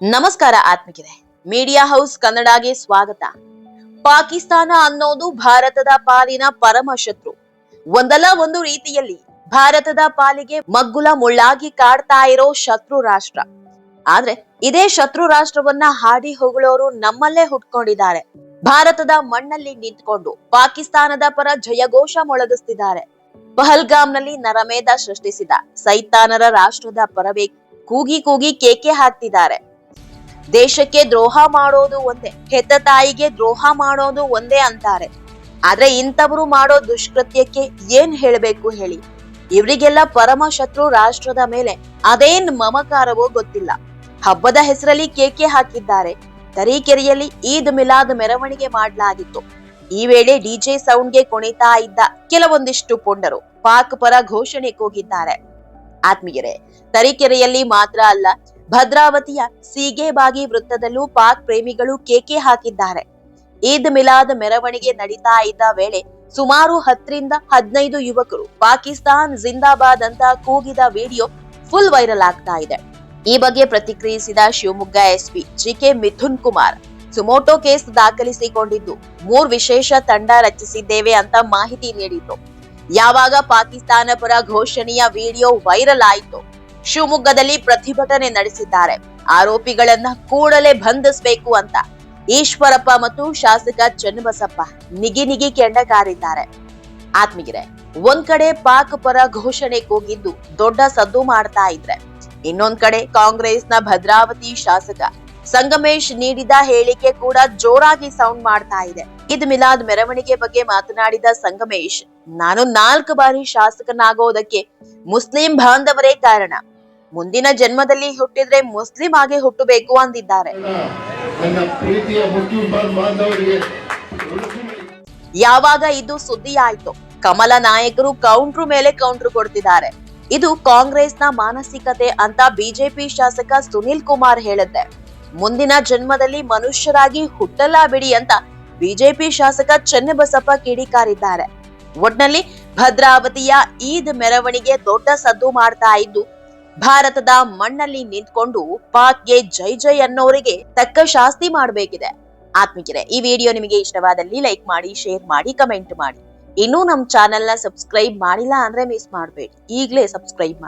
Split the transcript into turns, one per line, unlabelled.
ನಮಸ್ಕಾರ ಆತ್ಮಿಕಿದೆ media house ಕನ್ನಡಗೆ ಸ್ವಾಗತ. ಪಾಕಿಸ್ತಾನ ಅನ್ನೋದು ಭಾರತದ ಪಾಲಿನ ಪರಮ ಶತ್ರು. ಒಂದಲ್ಲ ಒಂದು ರೀತಿಯಲ್ಲಿ ಭಾರತದ ಪಾಲಿಗೆ ಮಗ್ಗುಲ ಮುಳ್ಳಾಗಿ ಕಾಡ್ತಾ ಇರೋ ಶತ್ರು ರಾಷ್ಟ್ರ. ಆದ್ರೆ ಇದೇ ಶತ್ರು ರಾಷ್ಟ್ರವನ್ನ ಹಾಡಿ ಹೊಗಳೋರು ನಮ್ಮಲ್ಲೇ ಹುಟ್ಕೊಂಡಿದ್ದಾರೆ. ಭಾರತದ ಮಣ್ಣಲ್ಲಿ ನಿಂತ್ಕೊಂಡು ಪಾಕಿಸ್ತಾನದ ಪರ ಜಯಘೋಷ ಮೊಳಗಿಸ್ತಿದ್ದಾರೆ. ಪಹಲ್ಗಾಮ್ನಲ್ಲಿ ನರಮೇಧ ಸೃಷ್ಟಿಸಿದ ಸೈತಾನರ ರಾಷ್ಟ್ರದ ಪರವೇ ಕೂಗಿ ಕೂಗಿ ಕೇಕೆ ಹಾಕ್ತಿದ್ದಾರೆ. ದೇಶಕ್ಕೆ ದ್ರೋಹ ಮಾಡೋದು ಒಂದೇ, ಹೆತ್ತ ತಾಯಿಗೆ ದ್ರೋಹ ಮಾಡೋದು ಒಂದೇ ಅಂತಾರೆ. ಆದ್ರೆ ಇಂಥವ್ರು ಮಾಡೋ ದುಷ್ಕೃತ್ಯಕ್ಕೆ ಏನ್ ಹೇಳ್ಬೇಕು ಹೇಳಿ? ಇವರಿಗೆಲ್ಲ ಪರಮ ಶತ್ರು ರಾಷ್ಟ್ರದ ಮೇಲೆ ಅದೇನ್ ಮಮಕಾರವೋ ಗೊತ್ತಿಲ್ಲ. ಹಬ್ಬದ ಹೆಸರಲ್ಲಿ ಕೇಕೆ ಹಾಕಿದ್ದಾರೆ. ತರೀಕೆರೆಯಲ್ಲಿ ಈದ್ ಮಿಲಾದ್ ಮೆರವಣಿಗೆ ಮಾಡಲಾಗಿತ್ತು. ಈ ವೇಳೆ ಡಿಜೆ ಸೌಂಡ್ಗೆ ಕುಣಿತಾ ಇದ್ದ ಕೆಲವೊಂದಿಷ್ಟು ಪುಂಡರು ಪಾಕ್ ಪರ ಘೋಷಣೆ ಕೂಗಿದ್ದಾರೆ. ಆತ್ಮೀಯರೇ, ತರೀಕೆರೆಯಲ್ಲಿ ಮಾತ್ರ ಅಲ್ಲ ಭದ್ರಾವತಿಯ ಸೀಗೆಬಾಗಿ ವೃತ್ತದಲ್ಲೂ ಪಾಕ್ ಪ್ರೇಮಿಗಳು ಕೇಕೆ ಹಾಕಿದ್ದಾರೆ. ಈದ್ ಮಿಲಾದ್ ಮೆರವಣಿಗೆ ನಡೀತಾ ಇದ್ದ ವೇಳೆ ಸುಮಾರು ಹತ್ತರಿಂದ ಹದಿನೈದು ಯುವಕರು ಪಾಕಿಸ್ತಾನ್ ಜಿಂದಾಬಾದ್ ಅಂತ ಕೂಗಿದ ವಿಡಿಯೋ ಫುಲ್ ವೈರಲ್ ಆಗ್ತಾ ಇದೆ. ಈ ಬಗ್ಗೆ ಪ್ರತಿಕ್ರಿಯಿಸಿದ Shivamogga SP GK Mithun Kumar, suo motu case ದಾಖಲಿಸಿಕೊಂಡಿದ್ದು ಮೂರ್ ವಿಶೇಷ ತಂಡ ರಚಿಸಿದ್ದೇವೆ ಅಂತ ಮಾಹಿತಿ ನೀಡಿತು ಯಾವಾಗ ಪಾಕಿಸ್ತಾನ ಪರ ಘೋಷಣೆಯ ವಿಡಿಯೋ ವೈರಲ್ ಆಯಿತು ಶಿವಮೊಗ್ಗದಲ್ಲಿ ಪ್ರತಿಭಟನೆ ನಡೆಸಿದ್ದಾರೆ. ಆರೋಪಿಗಳನ್ನ ಕೂಡಲೇ ಬಂಧಿಸಬೇಕು ಅಂತ ಈಶ್ವರಪ್ಪ ಮತ್ತು ಶಾಸಕ ಚನ್ನಬಸಪ್ಪ ನಿಗಿ ನಿಗಿ ಕೆಂಡಕಾರಿದ್ದಾರೆ ಆತ್ಮೀಯರೇ, ಒಂದ್ ಕಡೆ ಪಾಕ್ ಪರ ಘೋಷಣೆ ಕೂಗಿದ್ದು ದೊಡ್ಡ ಸದ್ದು ಮಾಡ್ತಾ ಇದ್ರೆ, ಇನ್ನೊಂದ್ ಕಡೆ ಕಾಂಗ್ರೆಸ್ನ ಭದ್ರಾವತಿ ಶಾಸಕ ಸಂಗಮೇಶ್ ನೀಡಿದ ಹೇಳಿಕೆ ಕೂಡ ಜೋರಾಗಿ ಸೌಂಡ್ ಮಾಡ್ತಾ ಇದೆ. ಇದ್ ಮಿಲಾದ್ ಮೆರವಣಿಗೆ ಬಗ್ಗೆ ಮಾತನಾಡಿದ ಸಂಗಮೇಶ್, ನಾನು ನಾಲ್ಕು ಬಾರಿ ಶಾಸಕನಾಗೋದಕ್ಕೆ ಮುಸ್ಲಿಂ ಬಾಂಧವರೇ ಕಾರಣ. ಮುಂದಿನ ಜನ್ಮದಲ್ಲಿ ಹುಟ್ಟಿದ್ರೆ ಮುಸ್ಲಿಂ ಆಗಿ ಹುಟ್ಟಬೇಕು ಅಂದಿದ್ದಾರೆ. ಯಾವಾಗ ಇದು ಸುದ್ದಿ ಆಯ್ತು ಕಮಲ ನಾಯಕರು ಕೌಂಟ್ರು ಮೇಲೆ ಕೌಂಟ್ರು ಕೊಡ್ತಿದ್ದಾರೆ. ಇದು ಕಾಂಗ್ರೆಸ್ನ ಮಾನಸಿಕತೆ ಅಂತ ಬಿಜೆಪಿ ಶಾಸಕ ಸುನಿಲ್ ಕುಮಾರ್ ಹೇಳಿದ್ದೆ. ಮುಂದಿನ ಜನ್ಮದಲ್ಲಿ ಮನುಷ್ಯರಾಗಿ ಹುಟ್ಟಲ್ಲ ಬಿಡಿ ಅಂತ ಬಿಜೆಪಿ ಶಾಸಕ ಚನ್ನಬಸಪ್ಪ ಕಿಡಿಕಾರಿದ್ದಾರೆ. ಒಟ್ನಲ್ಲಿ ಭದ್ರಾವತಿಯ ಈದ್ ಮೆರವಣಿಗೆ ದೊಡ್ಡ ಸದ್ದು ಮಾಡ್ತಾ ಇದ್ದು ಭಾರತದ ಮಣ್ಣಲ್ಲಿ ನಿಂತ್ಕೊಂಡು ಪಾಕ್ಗೆ ಜೈ ಜೈ ಅನ್ನೋರಿಗೆ ತಕ್ಕ ಶಾಸ್ತಿ ಮಾಡಬೇಕಿದೆ. ಆತ್ಮಿಕರೆ, ಈ ವಿಡಿಯೋ ನಿಮಗೆ ಇಷ್ಟವಾದಲ್ಲಿ ಲೈಕ್ ಮಾಡಿ, ಶೇರ್ ಮಾಡಿ, ಕಮೆಂಟ್ ಮಾಡಿ. ಇನ್ನೂ ನಮ್ಮ ಚಾನೆಲ್ನ ಸಬ್ಸ್ಕ್ರೈಬ್ ಮಾಡಿಲ್ಲ ಅಂದ್ರೆ ಮಿಸ್ ಮಾಡಬೇಡಿ. ಈಗಲೇ ಸಬ್ಸ್ಕ್ರೈಬ್ ಮಾಡಿ.